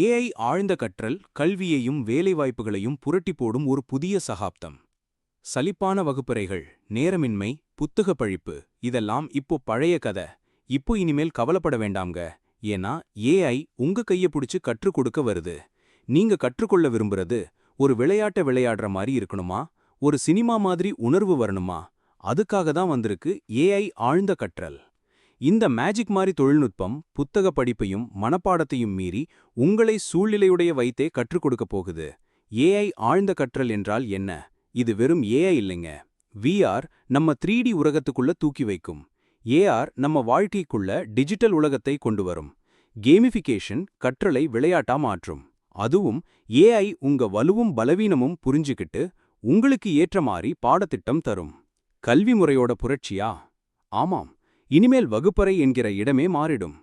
AI ஆழ்ந்த கற்றல் கல்வியையும் வேலைவாய்ப்புகளையும் புரட்டி போடும் ஒரு புதிய சகாப்தம். சலிப்பான வகுப்பறைகள் நேரமின்மை புத்தக பழிப்பு இதெல்லாம் இப்போ பழைய கதை. இப்போ இனிமேல் கவலைப்பட வேண்டாம்ங்க. ஏன்னா ஏஐ உங்க கைய பிடிச்சு கற்றுக் கொடுக்க வருது. நீங்க கற்றுக்கொள்ள விரும்புறது ஒரு விளையாட்ட விளையாடுற மாதிரி இருக்கணுமா? ஒரு சினிமா மாதிரி உணர்வு வரணுமா? அதுக்காக தான் வந்திருக்கு ஏஐ ஆழ்ந்த கற்றல். இந்த மேஜிக் மாதிரி தொழில்நுட்பம் புத்தக படிப்பையும் மனப்பாடத்தையும் மீறி உங்களை சூழ்நிலையுடைய வைத்தே கற்றுக் கொடுக்கப் போகுது. ஏஐ ஆழ்ந்த கற்றல் என்றால் என்ன? இது வெறும் ஏஐ இல்லைங்க. விஆர் நம்ம த்ரீ டி உலகத்துக்குள்ள தூக்கி வைக்கும். ஏஆர் நம்ம வாழ்க்கைக்குள்ள டிஜிட்டல் உலகத்தை கொண்டு வரும். கேமிஃபிகேஷன் கற்றலை விளையாட்டா மாற்றும். அதுவும் ஏஐ உங்க வலுவும் பலவீனமும் புரிஞ்சுக்கிட்டு உங்களுக்கு ஏற்ற மாதிரி பாடத்திட்டம் தரும். கல்வி முறையோட புரட்சியா? ஆமாம். இனிமேல் வகுப்பறை என்கிற இடமே மாறிடும்.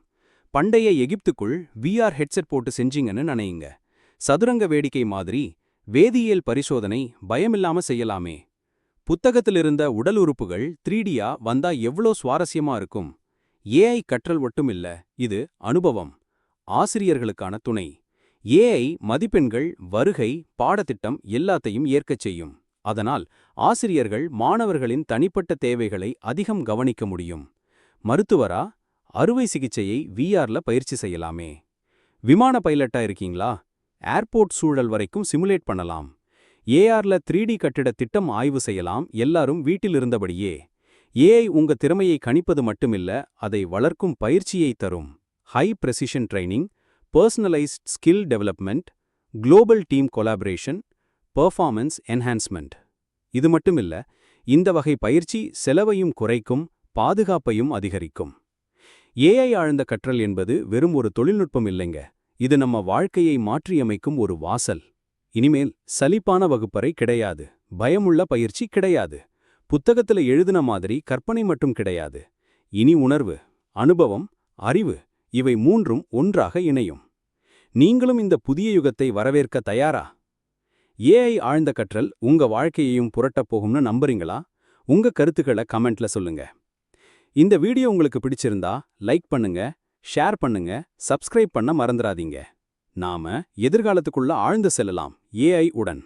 பண்டைய எகிப்துக்குள் விஆர் ஹெட்செட் போட்டு செஞ்சீங்கன்னு நினையுங்க. சதுரங்க வேடிக்கை மாதிரி வேதியியல் பரிசோதனை பயமில்லாம செய்யலாமே. புத்தகத்திலிருந்த உடல் உறுப்புகள் த்ரீடியா வந்தா எவ்வளோ சுவாரஸ்யமா இருக்கும். ஏஐ கற்றல் மட்டுமில்ல இது அனுபவம். ஆசிரியர்களுக்கான துணை. ஏஐ மதிப்பெண்கள் வருகை பாடத்திட்டம் எல்லாத்தையும் ஏற்கச் செய்யும். அதனால் ஆசிரியர்கள் மாணவர்களின் தனிப்பட்ட தேவைகளை அதிகம் கவனிக்க முடியும். மருத்துவரா? அறுவை சிகிச்சையை விஆர்ல பயிற்சி செய்யலாமே. விமான பைலட்டா இருக்கீங்களா? ஏர்போர்ட் சூழல் வரைக்கும் சிமுலேட் பண்ணலாம். ஏஆர்ல த்ரீ டி கட்டிட திட்டம் ஆய்வு செய்யலாம். எல்லாரும் வீட்டில் இருந்தபடியே. ஏஐ உங்க திறமையை கணிப்பது மட்டுமில்ல அதை வளர்க்கும் பயிற்சியை தரும். High precision training personalised skill development global team collaboration performance enhancement இது மட்டுமில்ல இந்த வகை பயிற்சி செலவையும் குறைக்கும் பாதுகாப்பையும் அதிகரிக்கும். ஏஐ ஆழ்ந்த கற்றல் என்பது வெறும் ஒரு தொழில்நுட்பம் இல்லைங்க. இது நம்ம வாழ்க்கையை மாற்றியமைக்கும் ஒரு வாசல். இனிமேல் சலிப்பான வகுப்பறை கிடையாது. பயமுள்ள பயிற்சி கிடையாது. புத்தகத்துல எழுதின மாதிரி கற்பனை மட்டும் கிடையாது. இனி உணர்வு அனுபவம் அறிவு இவை மூன்றும் ஒன்றாக இணையும். நீங்களும் இந்த புதிய யுகத்தை வரவேற்க தயாரா? ஏஐ ஆழ்ந்த கற்றல் உங்க வாழ்க்கையையும் புரட்டப் போகும்னு நம்புறீங்களா? உங்க கருத்துக்களை கமெண்ட்ல சொல்லுங்க. இந்த வீடியோ உங்களுக்கு பிடிச்சிருந்தா லைக் பண்ணுங்க ஷேர் பண்ணுங்க சப்ஸ்கிரைப் பண்ண மறந்துடாதீங்க. நாம எதிர்காலத்துக்குள்ள ஆழ்ந்து செல்லலாம். ஏஐ உடன்.